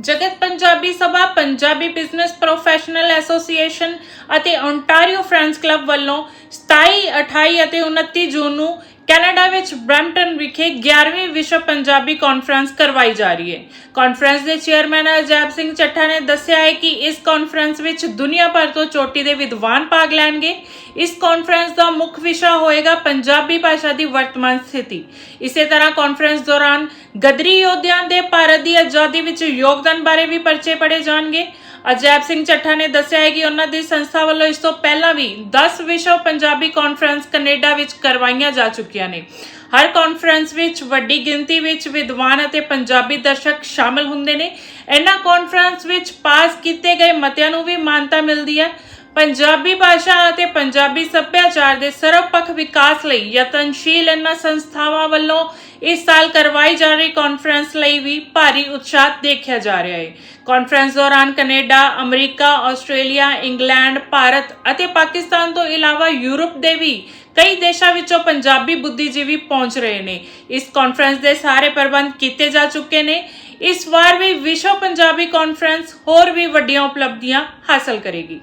Jagat Punjabi Sabha, Punjabi business professional association ਅਤੇ Ontario friends club ਵੱਲੋਂ 27 28 ਅਤੇ 29 ਜੂਨ ਨੂੰ ਕੈਨੇਡਾ ਵਿੱਚ ਬ੍ਰੈਂਪਟਨ ਵਿਖੇ 11ਵੀਂ ਵਿਸ਼ਵ ਪੰਜਾਬੀ ਕਾਨਫਰੰਸ ਕਰਵਾਈ ਜਾ ਰਹੀ ਹੈ। ਕਾਨਫਰੰਸ ਦੇ ਚੇਅਰਮੈਨ ਅਜੈਬ ਸਿੰਘ ਚੱਠਾ ਨੇ ਦੱਸਿਆ ਹੈ ਕਿ ਇਸ ਕਾਨਫਰੰਸ ਵਿੱਚ ਦੁਨੀਆ ਭਰ ਤੋਂ ਚੋਟੀ ਦੇ ਵਿਦਵਾਨ ਭਾਗ ਲੈਣਗੇ। ਇਸ ਕਾਨਫਰੰਸ ਦਾ ਮੁੱਖ ਵਿਸ਼ਾ ਹੋਏਗਾ ਪੰਜਾਬੀ ਭਾਸ਼ਾ ਦੀ ਵਰਤਮਾਨ ਸਥਿਤੀ। ਇਸੇ ਤਰ੍ਹਾਂ ਕਾਨਫਰੰਸ ਦੌਰਾਨ ਗਦਰੀ ਯੋਧਿਆਂ ਦੇ ਭਾਰਤ ਦੀ ਆਜ਼ਾਦੀ ਵਿੱਚ ਯੋਗਦਾਨ ਬਾਰੇ ਵੀ ਪਰਚੇ ਪੜੇ ਜਾਣਗੇ। ਅਜੈਬ ਸਿੰਘ ਚੱਠਾ ਨੇ ਦੱਸਿਆ ਹੈ ਕਿ ਉਹਨਾਂ ਦੀ ਸੰਸਥਾ ਵੱਲੋਂ ਇਸ ਤੋਂ ਪਹਿਲਾਂ ਵੀ 10 ਵਿਸ਼ਵ ਪੰਜਾਬੀ ਕਾਨਫਰੰਸ ਕੈਨੇਡਾ ਵਿੱਚ ਕਰਵਾਈਆਂ ਜਾ ਚੁੱਕੀਆਂ ਨੇ। ਹਰ ਕਾਨਫਰੰਸ ਵਿੱਚ ਵੱਡੀ ਗਿਣਤੀ ਵਿੱਚ ਵਿਦਵਾਨ ਅਤੇ ਪੰਜਾਬੀ ਦਰਸ਼ਕ ਸ਼ਾਮਲ ਹੁੰਦੇ ਨੇ। ਇਹਨਾਂ ਕਾਨਫਰੰਸ ਵਿੱਚ ਪਾਸ ਕੀਤੇ ਗਏ ਮਤਿਆਂ ਨੂੰ ਵੀ ਮਾਨਤਾ ਮਿਲਦੀ ਹੈ। ਪੰਜਾਬੀ ਭਾਸ਼ਾ ਅਤੇ ਪੰਜਾਬੀ ਸੱਭਿਆਚਾਰ ਦੇ ਸਰਵਪੱਖ ਵਿਕਾਸ ਲਈ ਯਤਨਸ਼ੀਲ ਇਹਨਾਂ ਸੰਸਥਾਵਾਂ ਵੱਲੋਂ ਇਸ ਸਾਲ ਕਰਵਾਈ ਜਾ ਰਹੀ ਕਾਨਫਰੰਸ ਲਈ ਵੀ ਭਾਰੀ ਉਤਸ਼ਾਹ ਦੇਖਿਆ ਜਾ ਰਿਹਾ ਹੈ। ਕਾਨਫਰੰਸ ਦੌਰਾਨ Canada, America, Australia, England, Bharat ਅਤੇ ਪਾਕਿਸਤਾਨ ਤੋਂ ਇਲਾਵਾ ਯੂਰਪ ਦੇ ਵੀ ਕਈ ਦੇਸ਼ਾਂ ਵਿੱਚੋਂ ਪੰਜਾਬੀ ਬੁੱਧੀਜੀਵੀ ਪਹੁੰਚ ਰਹੇ ਨੇ। ਇਸ ਕਾਨਫਰੰਸ ਦੇ ਸਾਰੇ ਪ੍ਰਬੰਧ ਕੀਤੇ ਜਾ ਚੁੱਕੇ ਨੇ। ਇਸ ਵਾਰ ਵੀ ਵਿਸ਼ਵ ਪੰਜਾਬੀ ਕਾਨਫਰੰਸ ਹੋਰ ਵੀ ਵੱਡੀਆਂ ਉਪਲਬਧੀਆਂ ਹਾਸਲ ਕਰੇਗੀ।